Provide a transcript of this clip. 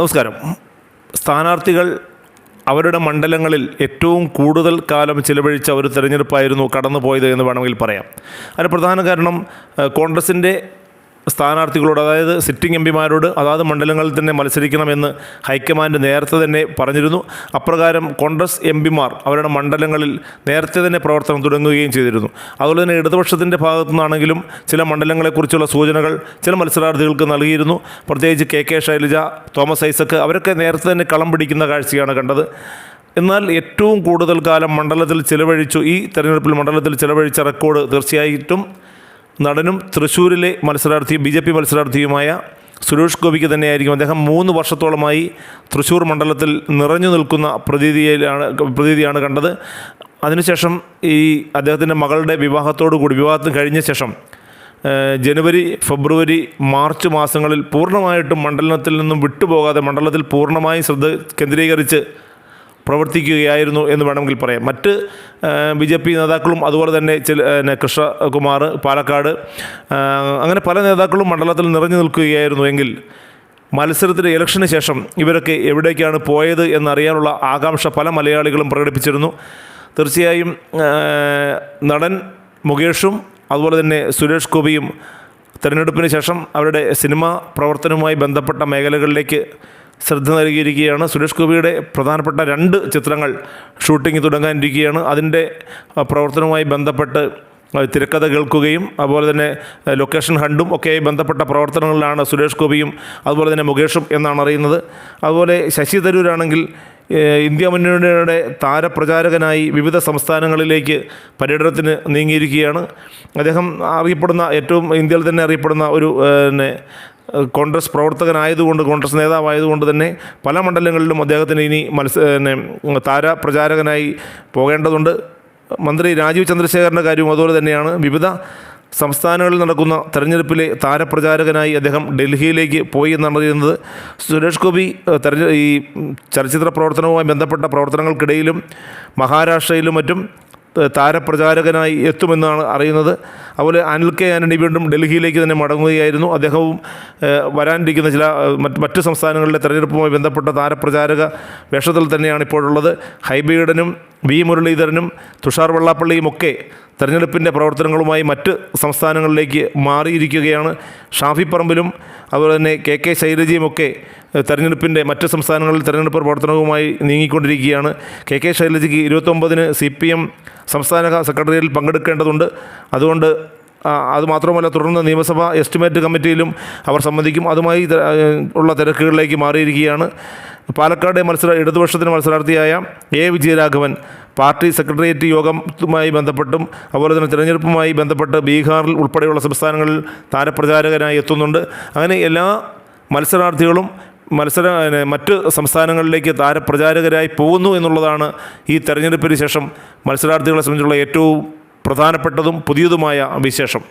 നമസ്കാരം. സ്ഥാനാർത്ഥികൾ അവരുടെ മണ്ഡലങ്ങളിൽ ഏറ്റവും കൂടുതൽ കാലം ചിലവഴിച്ച ഒരു തെരഞ്ഞെടുപ്പായിരുന്നു കടന്നുപോയത് എന്ന് വേണമെങ്കിൽ പറയാം. അതിന് പ്രധാന കാരണം കോൺഗ്രസിന്റെ സ്ഥാനാർത്ഥികളോട് അതായത് സിറ്റിംഗ് എം പിമാരോട് അതാത് മണ്ഡലങ്ങളിൽ തന്നെ മത്സരിക്കണമെന്ന് ഹൈക്കമാൻഡ് നേരത്തെ തന്നെ പറഞ്ഞിരുന്നു. അപ്രകാരം കോൺഗ്രസ് എം പിമാർ അവരുടെ മണ്ഡലങ്ങളിൽ നേരത്തെ തന്നെ പ്രവർത്തനം തുടങ്ങുകയും ചെയ്തിരുന്നു. അതുപോലെ തന്നെ ഇടതുപക്ഷത്തിന്റെ ഭാഗത്തു നിന്നാണെങ്കിലും ചില മണ്ഡലങ്ങളെക്കുറിച്ചുള്ള സൂചനകൾ ചില മത്സരാർത്ഥികൾക്ക് നൽകിയിരുന്നു. പ്രത്യേകിച്ച് കെ കെ ശൈലജ തോമസ് ഐസക്ക് അവരൊക്കെ നേരത്തെ തന്നെ കളം പിടിക്കുന്ന കാഴ്ചയാണ് കണ്ടത്. എന്നാൽ ഏറ്റവും കൂടുതൽ കാലം മണ്ഡലത്തിൽ ചിലവഴിച്ചു ഈ തെരഞ്ഞെടുപ്പിൽ മണ്ഡലത്തിൽ ചിലവഴിച്ച റെക്കോർഡ് തീർച്ചയായിട്ടും നടനും തൃശ്ശൂരിലെ മത്സരാർത്ഥിയും ബി ജെ പി മത്സരാർത്ഥിയുമായ സുരേഷ് ഗോപിക്ക് തന്നെയായിരിക്കും അദ്ദേഹം മൂന്ന് വർഷത്തോളമായി തൃശ്ശൂർ മണ്ഡലത്തിൽ നിറഞ്ഞു നിൽക്കുന്ന പ്രതീതിയിലാണ് പ്രതീതിയാണ് കണ്ടത്. അതിനുശേഷം ഈ അദ്ദേഹത്തിന്റെ മകളുടെ വിവാഹത്തോടു കൂടി വിവാഹത്തിന് കഴിഞ്ഞ ശേഷം ജനുവരി ഫെബ്രുവരി മാർച്ച് മാസങ്ങളിൽ പൂർണമായിട്ടും മണ്ഡലത്തിൽ നിന്നും വിട്ടുപോകാതെ മണ്ഡലത്തിൽ പൂർണമായും ശ്രദ്ധ കേന്ദ്രീകരിച്ച് പ്രവർത്തിക്കുകയായിരുന്നു എന്ന് വേണമെങ്കിൽ പറയാം. മറ്റ് ബി ജെ പി നേതാക്കളും അതുപോലെ തന്നെ ചില കൃഷ്ണകുമാർ പാലക്കാട് അങ്ങനെ പല നേതാക്കളും മണ്ഡലത്തിൽ നിറഞ്ഞു നിൽക്കുകയായിരുന്നു എങ്കിൽ മത്സരത്തിന്റെ ഇലക്ഷന് ശേഷം ഇവരൊക്കെ എവിടേക്കാണ് പോയത് എന്നറിയാനുള്ള ആകാംക്ഷ പല മലയാളികളും പ്രകടിപ്പിച്ചിരുന്നു. തീർച്ചയായും നടൻ മുകേഷും അതുപോലെ തന്നെ സുരേഷ് ഗോപിയും തിരഞ്ഞെടുപ്പിന് ശേഷം അവരുടെ സിനിമ പ്രവർത്തനവുമായി ബന്ധപ്പെട്ട മേഖലകളിലേക്ക് ശ്രദ്ധ നൽകിയിരിക്കുകയാണ്. സുരേഷ് ഗോപിയുടെ പ്രധാനപ്പെട്ട രണ്ട് ചിത്രങ്ങൾ ഷൂട്ടിംഗ് തുടങ്ങാനിരിക്കുകയാണ്. അതിന്റെ പ്രവർത്തനവുമായി ബന്ധപ്പെട്ട് തിരക്കഥ കേൾക്കുകയും അതുപോലെ തന്നെ ലൊക്കേഷൻ ഹണ്ടും ഒക്കെയായി ബന്ധപ്പെട്ട പ്രവർത്തനങ്ങളിലാണ് സുരേഷ് ഗോപിയും അതുപോലെ തന്നെ മുകേഷും എന്നാണ് അറിയുന്നത്. അതുപോലെ ശശി തരൂരാണെങ്കിൽ ഇന്ത്യ മുന്നണിയുടെ താരപ്രചാരകനായി വിവിധ സംസ്ഥാനങ്ങളിലേക്ക് പര്യടനത്തിന് നീങ്ങിയിരിക്കുകയാണ്. അദ്ദേഹം അറിയപ്പെടുന്ന ഏറ്റവും ഇന്ത്യയിൽ തന്നെ അറിയപ്പെടുന്ന ഒരു പിന്നെ കോൺഗ്രസ് പ്രവർത്തകനായതുകൊണ്ട് കോൺഗ്രസ് നേതാവായതുകൊണ്ട് തന്നെ പല മണ്ഡലങ്ങളിലും അദ്ദേഹത്തിന് ഇനി മത്സ പിന്നെ താരപ്രചാരകനായി പോകേണ്ടതുണ്ട്. മന്ത്രി രാജീവ് ചന്ദ്രശേഖരന്റെ കാര്യവും അതുപോലെ തന്നെയാണ്. വിവിധ സംസ്ഥാനങ്ങളിൽ നടക്കുന്ന തെരഞ്ഞെടുപ്പിലെ താരപ്രചാരകനായി അദ്ദേഹം ഡൽഹിയിലേക്ക് പോയി എന്നാണ് അറിയുന്നത്. സുരേഷ് ഗോപി തെരഞ്ഞെ ഈ ചലച്ചിത്ര പ്രവർത്തനവുമായി ബന്ധപ്പെട്ട പ്രവർത്തനങ്ങൾക്കിടയിലും മഹാരാഷ്ട്രയിലും മറ്റും താരപ്രചാരകനായി എത്തുമെന്നാണ് അറിയുന്നത്. അതുപോലെ അനിൽ കെ ആന്റണി വീണ്ടും ഡൽഹിയിലേക്ക് തന്നെ മടങ്ങുകയായിരുന്നു. അദ്ദേഹവും വരാനിരിക്കുന്ന ചില മറ്റ് സംസ്ഥാനങ്ങളിലെ തെരഞ്ഞെടുപ്പുമായി ബന്ധപ്പെട്ട താരപ്രചാരക വേഷത്തിൽ തന്നെയാണ് ഇപ്പോഴുള്ളത്. ഹൈബീഡനും വി മുരളീധരനും തുഷാർ വെള്ളാപ്പള്ളിയുമൊക്കെ തെരഞ്ഞെടുപ്പിന്റെ പ്രവർത്തനങ്ങളുമായി മറ്റ് സംസ്ഥാനങ്ങളിലേക്ക് മാറിയിരിക്കുകയാണ്. ഷാഫി പറമ്പിലും അതുപോലെ തന്നെ കെ കെ ശൈലജയുമൊക്കെ തെരഞ്ഞെടുപ്പിന്റെ മറ്റ് സംസ്ഥാനങ്ങളിൽ തെരഞ്ഞെടുപ്പ് പ്രവർത്തനവുമായി നീങ്ങിക്കൊണ്ടിരിക്കുകയാണ്. കെ കെ ശൈലജയ്ക്ക് ഇരുപത്തൊമ്പതിന് സി പി എം സംസ്ഥാന സെക്രട്ടറിയിൽ പങ്കെടുക്കേണ്ടതുണ്ട്. അതുകൊണ്ട് അതുമാത്രമല്ല തുടർന്ന് നിയമസഭാ എസ്റ്റിമേറ്റ് കമ്മിറ്റിയിലും അവർ സംബന്ധിക്കും അതുമായി ഉള്ള തിരക്കുകളിലേക്ക് മാറിയിരിക്കുകയാണ്. പാലക്കാട് മത്സര ഇടതുപക്ഷത്തിന് മത്സരാർത്ഥിയായ എ വിജയരാഘവൻ പാർട്ടി സെക്രട്ടേറിയറ്റ് യോഗവുമായി ബന്ധപ്പെട്ടും അതുപോലെ തന്നെ തിരഞ്ഞെടുപ്പുമായി ബന്ധപ്പെട്ട് ബീഹാറിൽ ഉൾപ്പെടെയുള്ള സംസ്ഥാനങ്ങളിൽ താരപ്രചാരകനായി എത്തുന്നുണ്ട്. അങ്ങനെ എല്ലാ മത്സരാർത്ഥികളും മത്സര മറ്റ് സംസ്ഥാനങ്ങളിലേക്ക് താരപ്രചാരകരായി പോകുന്നു എന്നുള്ളതാണ് ഈ തെരഞ്ഞെടുപ്പിന് ശേഷം മത്സരാർത്ഥികളെ സംബന്ധിച്ചുള്ള ഏറ്റവും പ്രധാനപ്പെട്ടതും പുതിയതുമായ വിശേഷം.